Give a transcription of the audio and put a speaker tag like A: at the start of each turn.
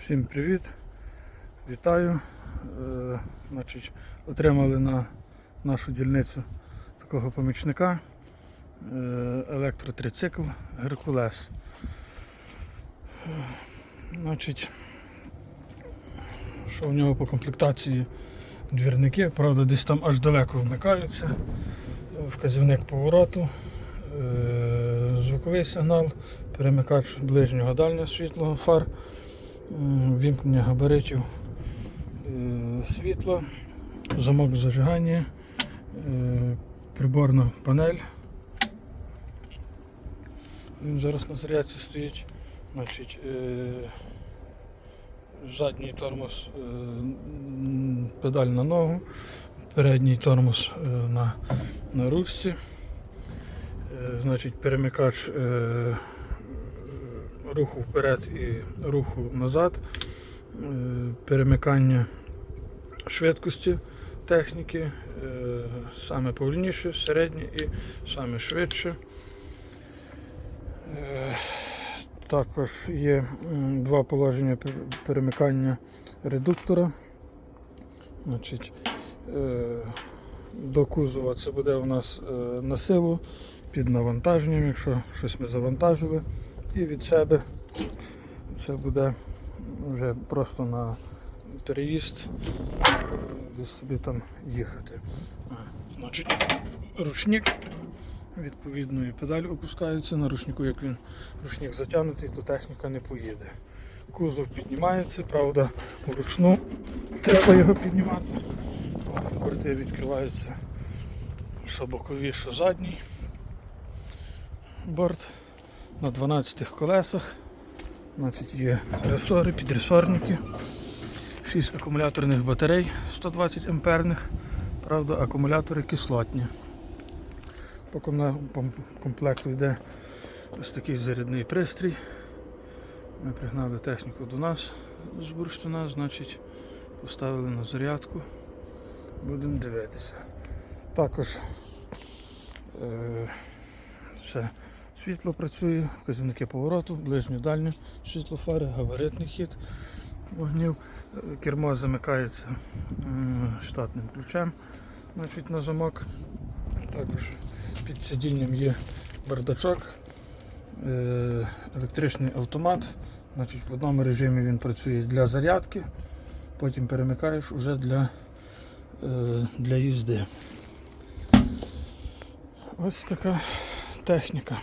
A: Всім привіт! Вітаю! Е, значить, отримали на нашу дільницю такого помічника е, електротрицикл Геркулес. Е, Значить, що в нього по комплектації двірники, правда, десь там аж далеко вмикаються. Вказівник повороту, е, звуковий сигнал, перемикач ближнього дальнього світлого фар, вімкнення габаритів е, світла, замок зажигання, е, приборна панель. Він зараз на зарядці стоїть. Значить, е, задній тормоз, педаль на ногу, передній тормоз на, на ручці. Значить, перемикач руху вперед і руху назад, е, перемикання швидкості техніки, е, саме повільніше, середнє і саме швидше. Е, Також є два положення перемикання редуктора. Значить, до кузова це буде у нас на силу під навантаженням, якщо щось ми завантажили. І від себе це буде вже просто на переїзд е, десь собі там їхати. Значить, ручник відповідно і педаль опускається на ручнику, як він ручник затягнутий, то техніка не поїде. Кузов піднімається, правда, вручну треба його піднімати. Борти відкриваються що бокові, що задній. Борт на 12 колесах. Значить, є ресори, підресорники, 6 акумуляторних батарей 120 амперних, правда, акумулятори кислотні. По комплекту йде ось такий зарядний пристрій. Ми пригнали техніку до нас з бурштина, значить поставили на зарядку. Будемо дивитися. Також е, все, світло працює, вказівники повороту, ближнє дальнє світло фари, габаритний хід вогнів. Кермо замикається штатним ключем значить, на замок. Також під сидінням є бардачок, е, електричний автомат. Значить, в одному режимі він працює для зарядки, потім перемикаєш вже для, е, для їзди. Ось така техніка.